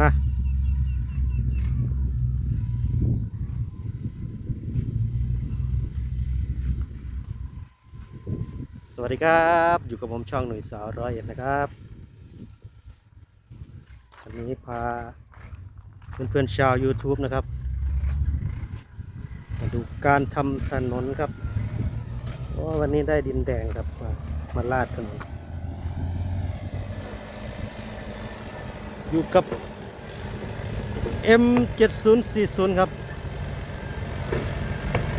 นะสวัสดีครับ อยู่กับผมช่องหนุ่ยสาวร้อยเอ็ดนะครับวันนี้พาเพื่อนๆชาว YouTube นะครับ มาดูการทำถนนครับว่าวันนี้ได้ดินแดงครับ มามาลาดถนนอยู่กับ M7040 ครับ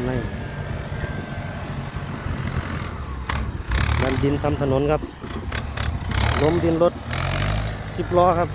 นี่ดันดินทำถนนครับล้มดินรถสิบล้อครับ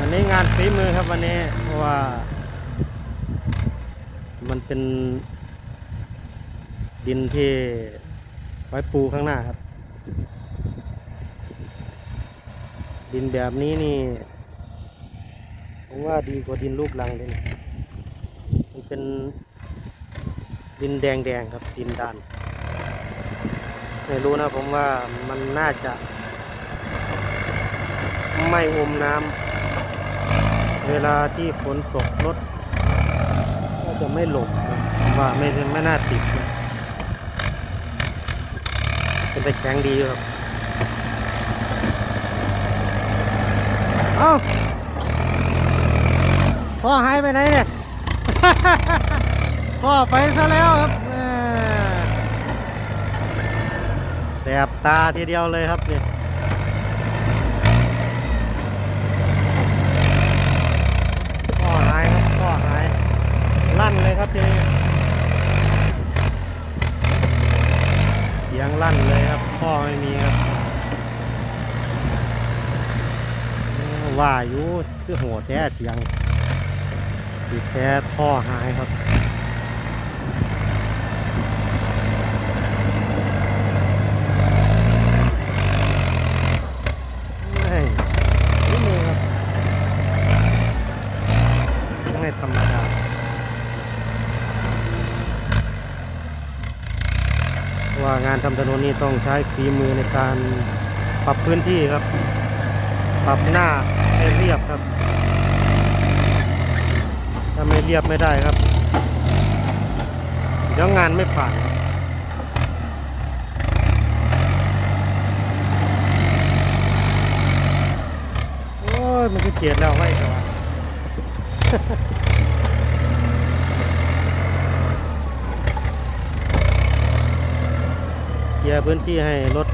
วันนี้งานฝีมือครับ วันนี้เพราะว่า มันเป็น ดินที่ไว้ปูข้างหน้าครับ ดินแบบนี้นี่ผมว่าดีกว่าดินลูกลังเลยนะมันเป็นดินแดงๆครับดินดานไม่รู้นะผมว่ามันน่าจะ ไม่อมน้ำ เวลาที่ฝนตกรถก็จะไม่หลบนะว่าไม่ไม่น่าติดนะเป็นตะแข็งดีครับ เอ้าพ่อหายไปไหนเนี่ย พ่อไปซะแล้วครับแหม่แสบตาทีเดียวเลยครับเนี่ย พ่อหายครับพ่อหาย ลั่นเลยครับทีนี้เสียงลั่นเลยครับพ่อไม่มีครับว่าอยู่คือโหดแท้เสียงตีแท้พ่อหายครับไม่นี่มือครับ ไม่ธรรมดา เพราะว่างานทำถนนนี้ต้องใช้ฝีมือในการปรับพื้นที่ครับ ปรับหน้าให้เรียบครับ ถ้าไม่เรียบไม่ได้ครับ เดี๋ยวงานไม่ผ่านครับโอ้ยมันก็เกลียดแล้วไว้แต่ว่า เค ลียร์พื้นที่ให้รถ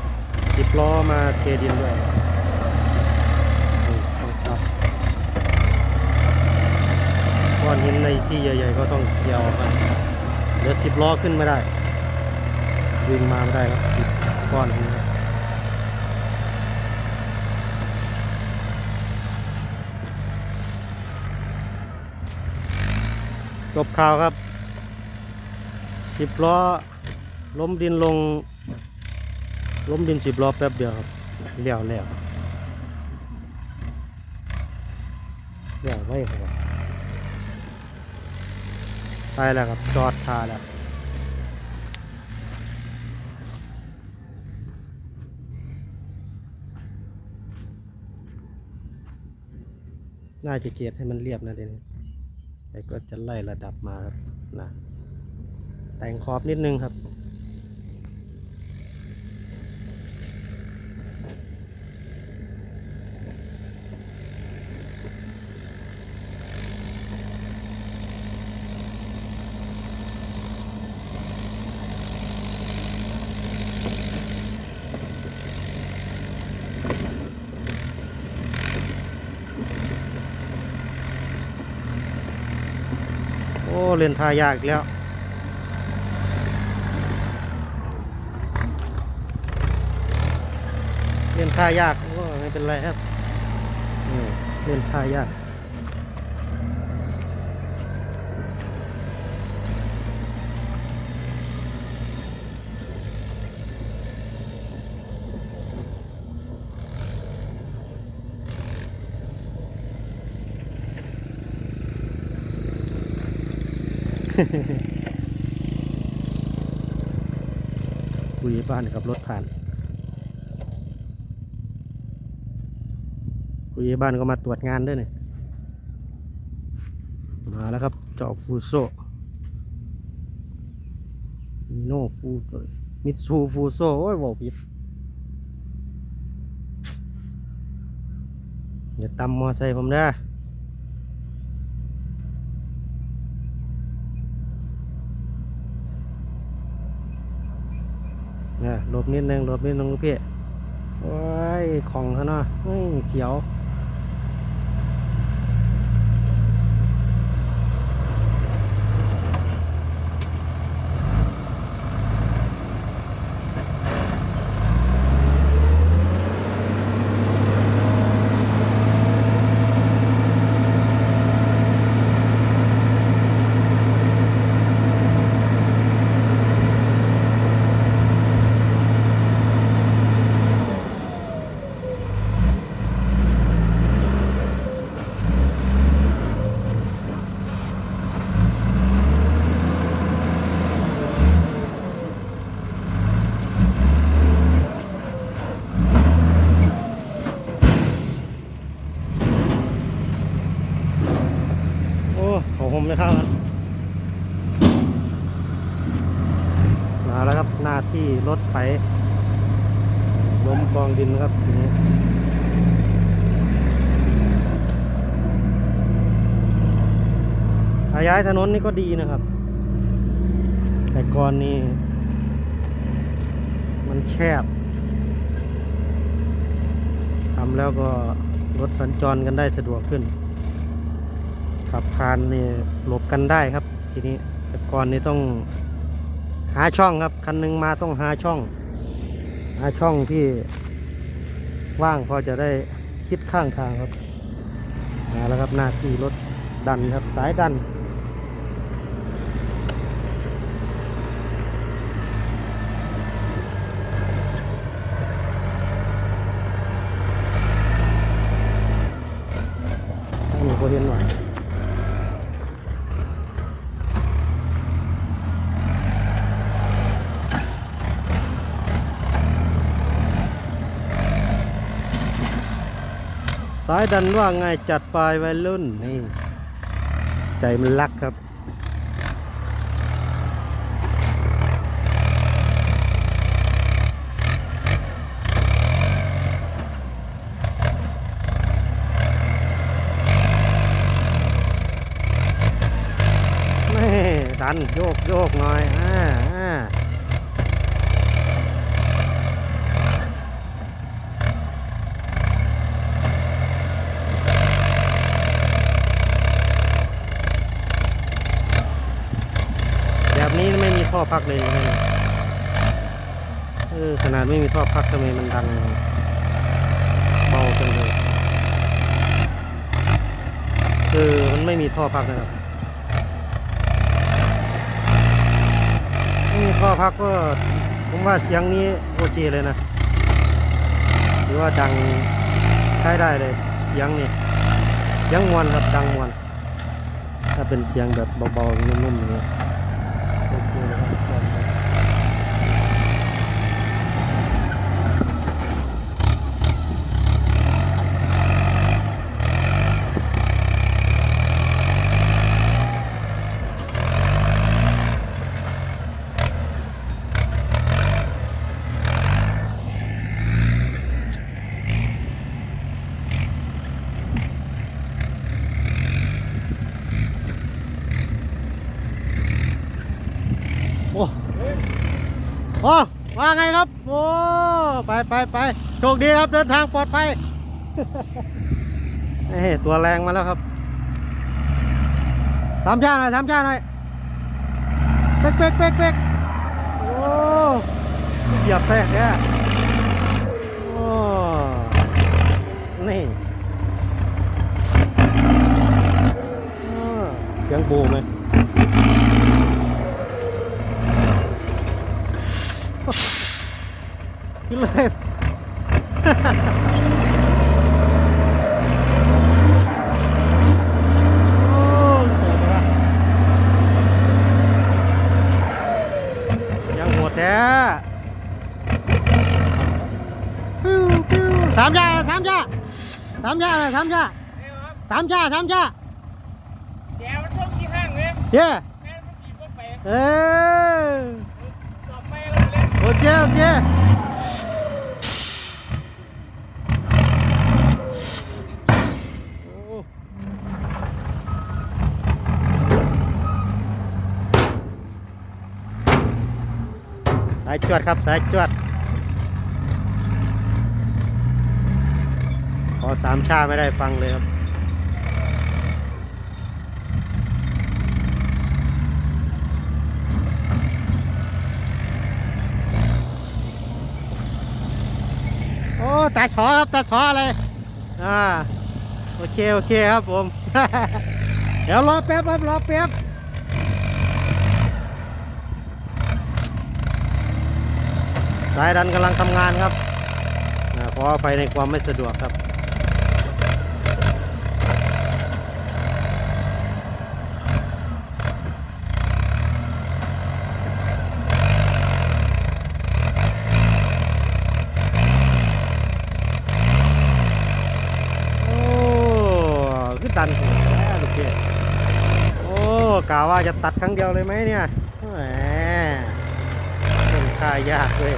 สิบล้อมาเทดินด้วยนี่ต้องครับก้อนหินในที่ใหญ่ๆก็ต้องเคลียร์ออกครับเดี๋ยวสิบล้อขึ้นไม่ได้วิ่งมาไม่ได้ครับติดก้อนหินจบข่าวครับสิบล้อล้มดินลง ล้มดินสิบล้อแป๊บเดียวครับเลี้ยวแล้วเลี้ยวไว้ครับไปแล้วครับจอดคาแล้วน่าจะเกียดให้มันเรียบนะเดี๋ยวนี้แต่ก็จะไล่ระดับมาครับนะแต่งขอบนิดนึงครับ อ้เล่นทายากอีกแล้วเล่นท่ายากก็ไม่เป็นไรครับเล่นท่ายาก อ คุยบ้านกับรถผ่านคุยบ้านก็มาตรวจงานด้วยเนี่ยมาแล้วครับเจาะฟูโซมิโนฟูมิตซูฟูโซโอ้ยบอกผิดอย่าตำมอไซค์ผมเด้ เนี่ยหลบนิดนึงหลบนิดนึงลูกพี่โอ้ยของเขาเนาะเฮ้ยเสียว โอ้ มไม่เข้าครับมาแล้วครับหน้าที่รถไถล้มกองดินครับทีนี้ขยายถนนนี่ก็ดีนะครับ แต่ก่อนนี่มันแคบทำแล้วก็รถสัญจรกันได้สะดวกขึ้น สะพานนี่หลบกันได้ครับ ทีนี้แต่ก่อนนี่ต้องหาช่องครับ คันหนึงมาต้องหาช่อง หาช่องที่ว่างพอจะได้คิดข้างทางครับมาแล้วครับหน้าที่รถดันครับสายดัน ให้หนูก็เห็นหน่อย สายดันว่าไงจัดปลายวัยรุ่นนี่ใจมันรักครับแม่ดันโยกโยกหน่อย อ่าอ่าแบบ นี้ไม่มีท่อพักเลยนะเออขนาดไม่มีท่อพักทำไมมันดังเบาจังเลยเออมันไม่มีท่อพักนะครับนี่ข้อพักก็ผมว่าเสียงนี้โอเคเลยนะหรือว่าดังใช้ได้เลยเสียงนี่เสียงมวนครับดังมวนถ้าเป็นเสียงแบบเบาๆนุ่มๆอย่างเงี้ยโอเคเลยครับโอ้ โอ้ว่าไงครับ โอ้ไปไปไปโชคดีครับเดินทางปลอดภัยเอ้ตัวแรงมาแล้วครับสามชาหน่อยสามชาหน่อยเป๊กเป๊กเป๊กเป๊กโอ้เหยียบแตกเนี่ยโอ้นี่เสียงโบไหม cứ lên. Thế. Sám cha sám cha. Sám ra này sám cha. Sám ra sám ra yeah ê. Ok ok. วดครับสายจวด ขอสามชาไม่ได้ฟังเลยครับโอ้ตาชอครับตาชออะไรอ่าโอเค โอเคครับผม เดี๋ยวรอแป๊บครับรอแป๊บ สายดันกำลังทำงานครับอ่าขออภัยในความไม่สะดวกครับ โอ้คือดันถึงแล้วลูกพี่โอ้กะว่าจะตัดครั้งเดียวเลยไหมเนี่ยแหมเป็นค่ายากเลย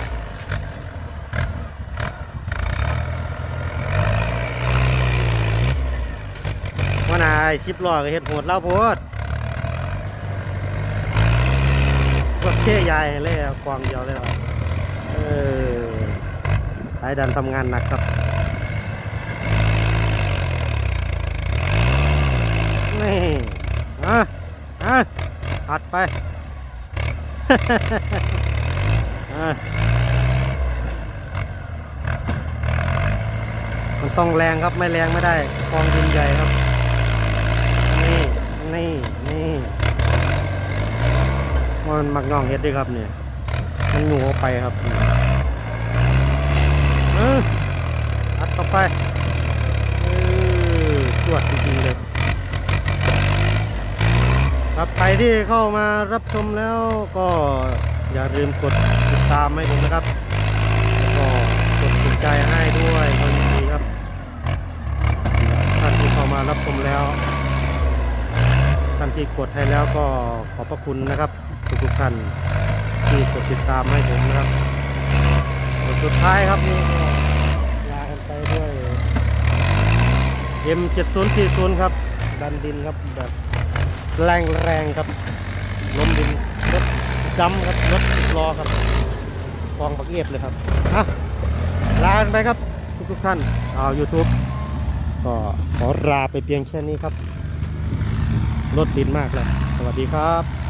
านายชิปล้อก็เฮ็ดโหดเล่าโพดก็เท่ใหญ่เลยอะกวางเดียวเลยเออสายดันทำงานหนักครับนี่อะอะอัดไปมันต้องแรงครับไม่แรงไม่ได้กองดินใหญ่ครับ นี่นี่มันมักน่องเฮ็ดด้วยครับเนี่ยมันหนูออกไปครับนี่เอออัดเข้าไปเออจวดจริงๆเลยครับใครที่เข้ามารับชมแล้วก็อย่าลืมกดติดตามให้ผมนะครับก็กดถูกใจให้ด้วยก็ยินดีครับท่านที่เข้ามารับชมแล้ว ท่านที่กดให้แล้วก็ขอบพระคุณนะครับ ทุกๆท่านที่กดติดตามให้ผมนะครับสุดท้ายครับนี่ลากันไปด้วย M7040 ครับ ดันดินครับแบบแรงแรงครับล้มดินรถจำครับรถสิบล้อครับกองบักเอียบเลยครับอะลากันไปครับทุกทุกท่านเอา YouTube ก็ขอลาไปเพียงแค่นี้ครับ รถติดมากเลย สวัสดีครับ